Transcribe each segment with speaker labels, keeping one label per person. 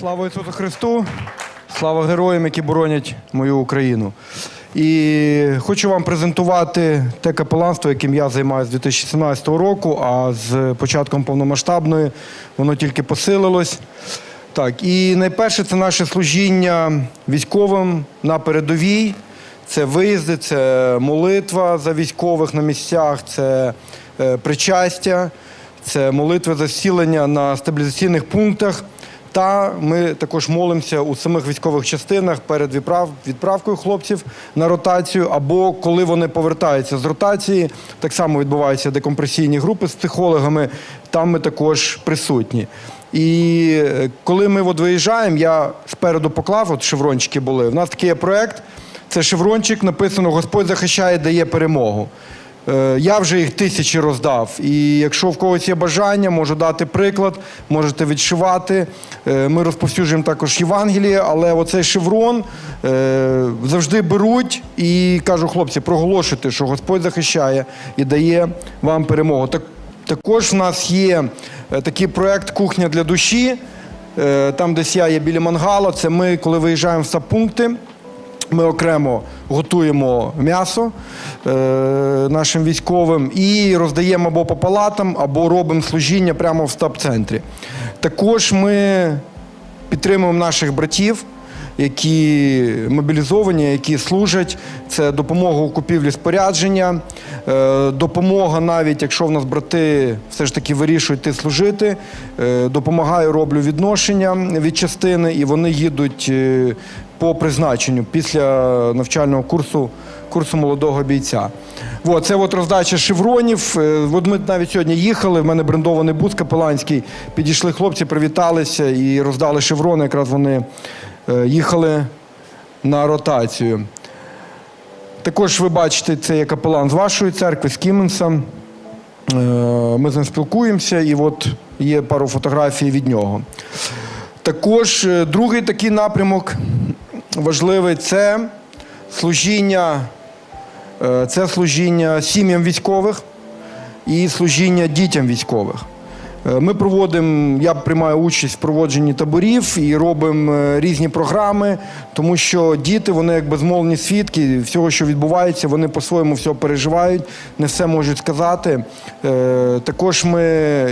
Speaker 1: Слава Ісусу Христу! Слава героям, які боронять мою Україну. І хочу вам презентувати те капеланство, яким я займаюся з 2017 року, а з початком повномасштабної воно тільки посилилось. Так, і найперше це наше служіння військовим на передовій. Це виїзди, це молитва за військових на місцях, це е, причастя, це молитви за зцілення на стабілізаційних пунктах. Та ми також молимося у самих військових частинах перед відправкою хлопців на ротацію, або коли вони повертаються з ротації. Так само відбуваються декомпресійні групи з психологами. Там ми також присутні. І е, коли ми от виїжджаємо, я спереду поклав, от шеврончики були. У нас такий є проект. Це шеврончик, написано Господь захищає, дає перемогу. Е, Я вже їх тисячі роздав. І якщо в когось є бажання, можу дати приклад, можете відшивати. Е, Ми розповсюджуємо також Євангеліє, але оцей шеврон е, завжди беруть і кажу, хлопці, проголошуйте, що Господь захищає і дає вам перемогу. Так, також в нас є такий проект Кухня для душі. Там, десь я є біля мангала, це ми, коли виїжджаємо в стаб-пункти, ми окремо готуємо м'ясо е, нашим військовим і роздаємо або по палатам, або робимо служіння прямо в штаб-центрі. Також ми підтримуємо наших братів, які мобілізовані, які служать. Це допомога у купівлі спорядження, е, допомога навіть, якщо в нас брати все ж таки вирішують йти служити. е, Допомагаю, роблю відношення від частини, і вони їдуть е, по призначенню після навчального курсу курсу молодого бійця. От, це от роздача шевронів. Е, От ми навіть сьогодні їхали. В мене брендований бус капеланський. Підійшли хлопці, привіталися і роздали шеврони. Якраз вони е, їхали на ротацію. Також ви бачите, це є капелан з вашої церкви, з Кіменса. Е, Ми з ним спілкуємося, і от є пару фотографій від нього. Також другий такий напрямок важливий це служіння, е, це служіння сім'ям військових і служіння дітям військових. Е, Ми проводимо, я приймаю участь в проводженні таборів і робимо е, різні програми, тому що діти, вони як безмовні свідки всього, що відбувається, вони по-своєму все переживають, не все можуть сказати. Також ми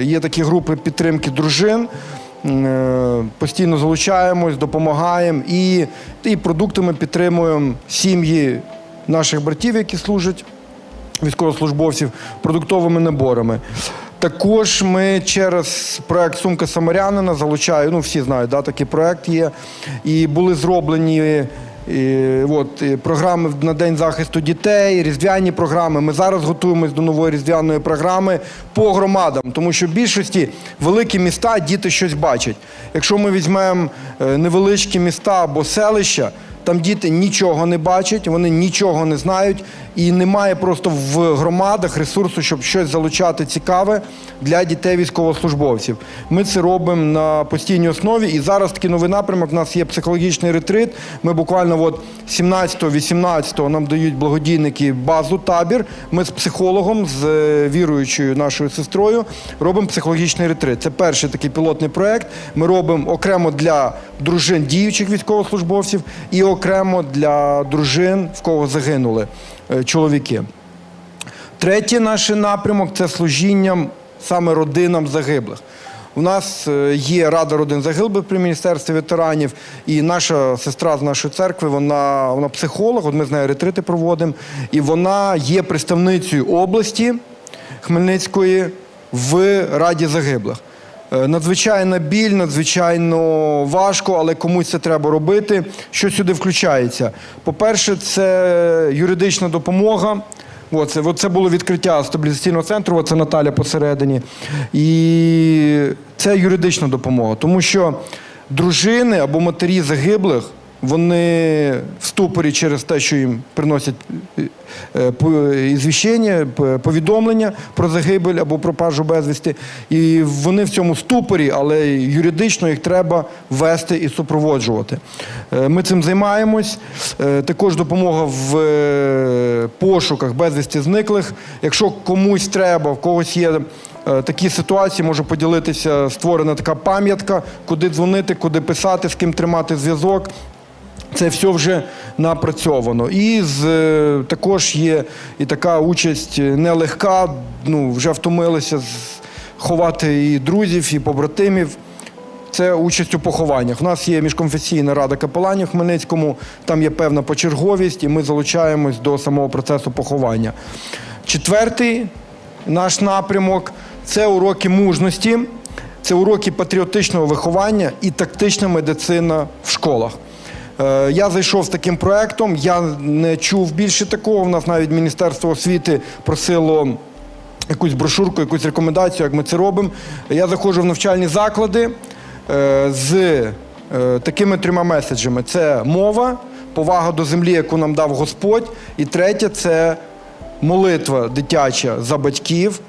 Speaker 1: є такі групи підтримки дружин. Е, Постійно залучаємось, допомагаємо і, і продуктами підтримуємо сім'ї наших братів, які служать військовослужбовців продуктовими наборами. Також ми через проект Сумка Самарянина залучаю, ну всі знають, да, такий проект є. І були зроблені і, от, і програми на День захисту дітей, різдвяні програми. Ми зараз готуємось до нової різдвяної програми по громадам, тому що в більшості великі міста діти щось бачать. Якщо ми візьмемо е, невеличкі міста або селища, там діти нічого не бачать, вони нічого не знають, і немає просто в громадах ресурсу, щоб щось залучати цікаве для дітей військовослужбовців. Ми це робимо на постійній основі. І зараз такий новий напрямок. У нас є психологічний ретрит. Ми буквально от 17-18 нам дають благодійники базу табір. Ми з психологом, з е, віруючою нашою сестрою, робимо психологічний ретрит. Це перший такий пілотний проект. Ми робимо окремо для дружин діючих військовослужбовців і окремо для дружин, в кого загинули е, чоловіки. Третій наш напрямок це служінням саме родинам загиблих. У нас е, є Рада родин загиблих при Міністерстві ветеранів, і наша сестра з нашої церкви, вона, вона психолог, от ми з нею ретрити проводимо, і вона є представницею області Хмельницької в Раді загиблих. Е, Надзвичайна біль, надзвичайно важко, але комусь це треба робити. Що сюди включається? По-перше, це юридична допомога. Оце, це було відкриття стабілізаційного центру, оце Наталя посередині. І це юридична допомога, тому що дружини або матері загиблих. Вони в ступорі через те, що їм приносять е, е, ізвіщення, повідомлення про загибель або пропажу безвісти. І вони в цьому ступорі, але юридично їх треба вести і супроводжувати. Е, Ми цим займаємось. Також допомога в пошуках безвісти зниклих. Якщо комусь треба, в когось є такі ситуації можу поділитися. Створена така пам'ятка, куди дзвонити, куди писати, з ким тримати зв'язок. Це все вже напрацьовано. І з, е, також є і така участь нелегка. Ну, вже втомилися ховати і друзів, і побратимів. Це участь у похованнях. У нас є міжконфесійна рада капеланів в Хмельницькому, там є певна почерговість, і ми залучаємось до самого процесу поховання. Четвертий наш напрямок це уроки мужності, це уроки патріотичного виховання і тактична медицина в школах. Е, Я зайшов з таким проектом, я не чув більше такого. У нас навіть Міністерство освіти просило якусь брошурку, якусь рекомендацію, як ми це робимо. Я заходжу в навчальні заклади е, з е, такими трьома меседжами: це мова, повага до землі, яку нам дав Господь, і третє це молитва дитяча за батьків.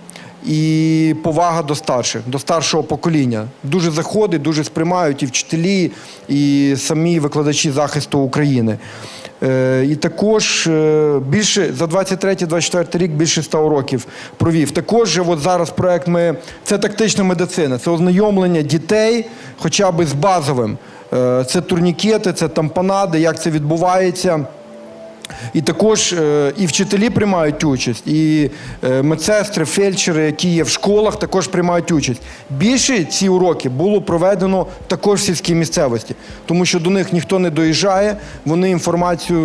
Speaker 1: І повага до старших, до старшого покоління. Дуже заходить, дуже сприймають і вчителі, і самі викладачі захисту України. Е, і також е, більше за 23-24 рік більше 100 уроків провів. Також от зараз проект ми це тактична медицина, це ознайомлення дітей, хоча б з базовим. Е, це турнікети, це тампонади, як це відбувається. І також е, і вчителі приймають участь, і е, медсестри, фельдшери, які є в школах, також приймають участь. Більше ці уроки було проведено також в сільській місцевості, тому що до них ніхто не доїжджає, вони інформацію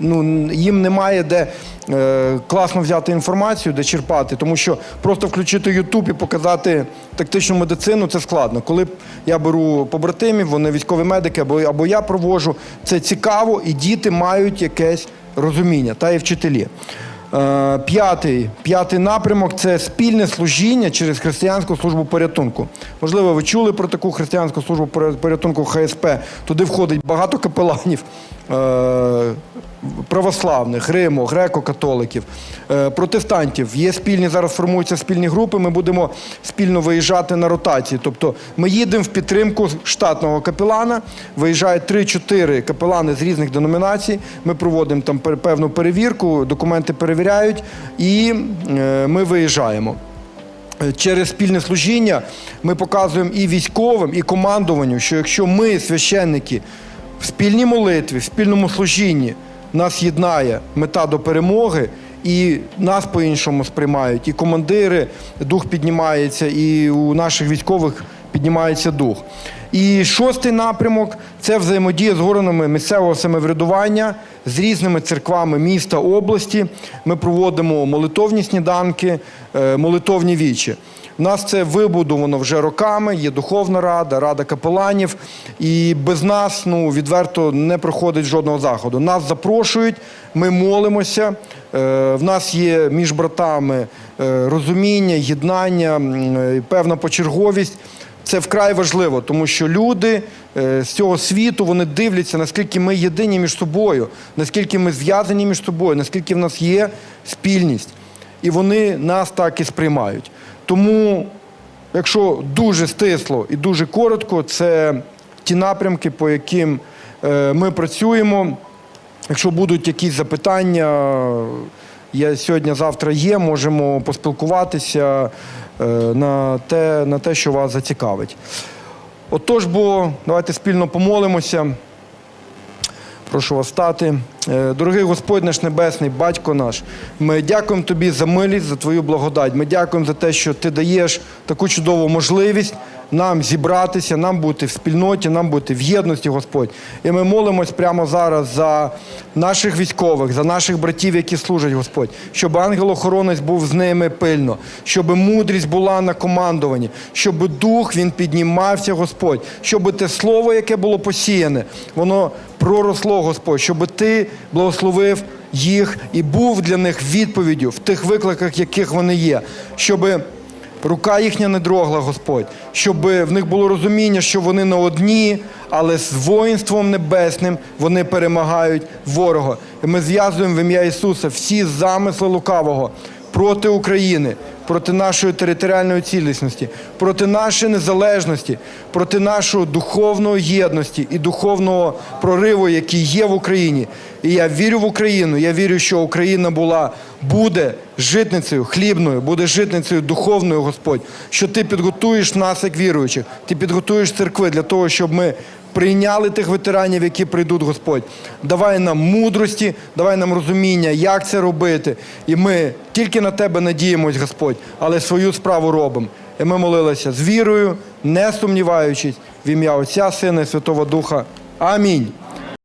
Speaker 1: ну, їм немає де е, класно взяти інформацію, де черпати, тому що просто включити Ютуб і показати тактичну медицину це складно. Коли я беру побратимів, вони військові медики, або, або я провожу, це цікаво, і діти мають якесь розуміння, та і вчителі. Е, П'ятий, п'ятий напрямок це спільне служіння через християнську службу порятунку. Можливо, ви чули про таку християнську службу порятунку ХСП. Туди входить багато капеланів. Православних, Риму, греко-католиків, е, протестантів. Є спільні, зараз формуються спільні групи, ми будемо спільно виїжджати на ротації. Тобто ми їдемо в підтримку штатного капелана, виїжджають 3-4 капелани з різних деномінацій, ми проводимо там певну перевірку, документи перевіряють і е, ми виїжджаємо. Е, Через спільне служіння ми показуємо і військовим, і командуванню, що якщо ми, священники, в спільній молитві, в спільному служінні нас єднає мета до перемоги, і нас по-іншому сприймають, і командири, дух піднімається, і у наших військових піднімається дух. І шостий напрямок це взаємодія з органами місцевого самоврядування з різними церквами міста, області. Ми проводимо молитовні сніданки, е, молитовні вічі. У нас це вибудовано вже роками, є духовна рада, рада капеланів. І без нас ну, відверто не проходить жодного заходу. Нас запрошують, ми молимося. Е, В нас є між братами е, розуміння, єднання, е, певна почерговість. Це вкрай важливо, тому що люди з цього світу вони дивляться, наскільки ми єдині між собою, наскільки ми зв'язані між собою, наскільки в нас є спільність. І вони нас так і сприймають. Тому, якщо дуже стисло і дуже коротко, це ті напрямки, по яким е, ми працюємо. Якщо будуть якісь запитання, я сьогодні-завтра є, можемо поспілкуватися е, на те, на те, що вас зацікавить. Отож, бо давайте спільно помолимося. Прошу вас стати. Е, Дорогий Господь наш Небесний, Батько наш, ми дякуємо Тобі за милість, за Твою благодать. Ми дякуємо за те, що Ти даєш таку чудову можливість нам зібратися, нам бути в спільноті, нам бути в єдності, Господь. І ми молимось прямо зараз за наших військових, за наших братів, які служать, Господь, щоб ангел-охоронець був з ними пильно, щоб мудрість була на командуванні, щоб дух він піднімався, Господь, щоб те слово, яке було посіяне, воно проросло, Господь, щоб ти благословив їх і був для них відповіддю в тих викликах, яких вони є, щоб рука їхня не дрогла, Господь, щоб в них було розуміння, що вони не одні, але з воїнством небесним вони перемагають ворога. І ми зв'язуємо в ім'я Ісуса всі замисли лукавого проти України, проти нашої територіальної цілісності, проти нашої незалежності, проти нашої духовної єдності і духовного прориву, який є в Україні. І я вірю в Україну. Я вірю, що Україна була, буде житницею хлібною, буде житницею духовною, Господь. Що ти підготуєш нас, як віруючих, ти підготуєш церкви для того, щоб ми прийняли тих ветеранів, які прийдуть, Господь. Давай нам мудрості, давай нам розуміння, як це робити. І ми тільки на тебе надіємось, Господь, але свою справу робимо. І ми молилися з вірою, не сумніваючись, в ім'я Отця, Сина і Святого Духа. Амінь.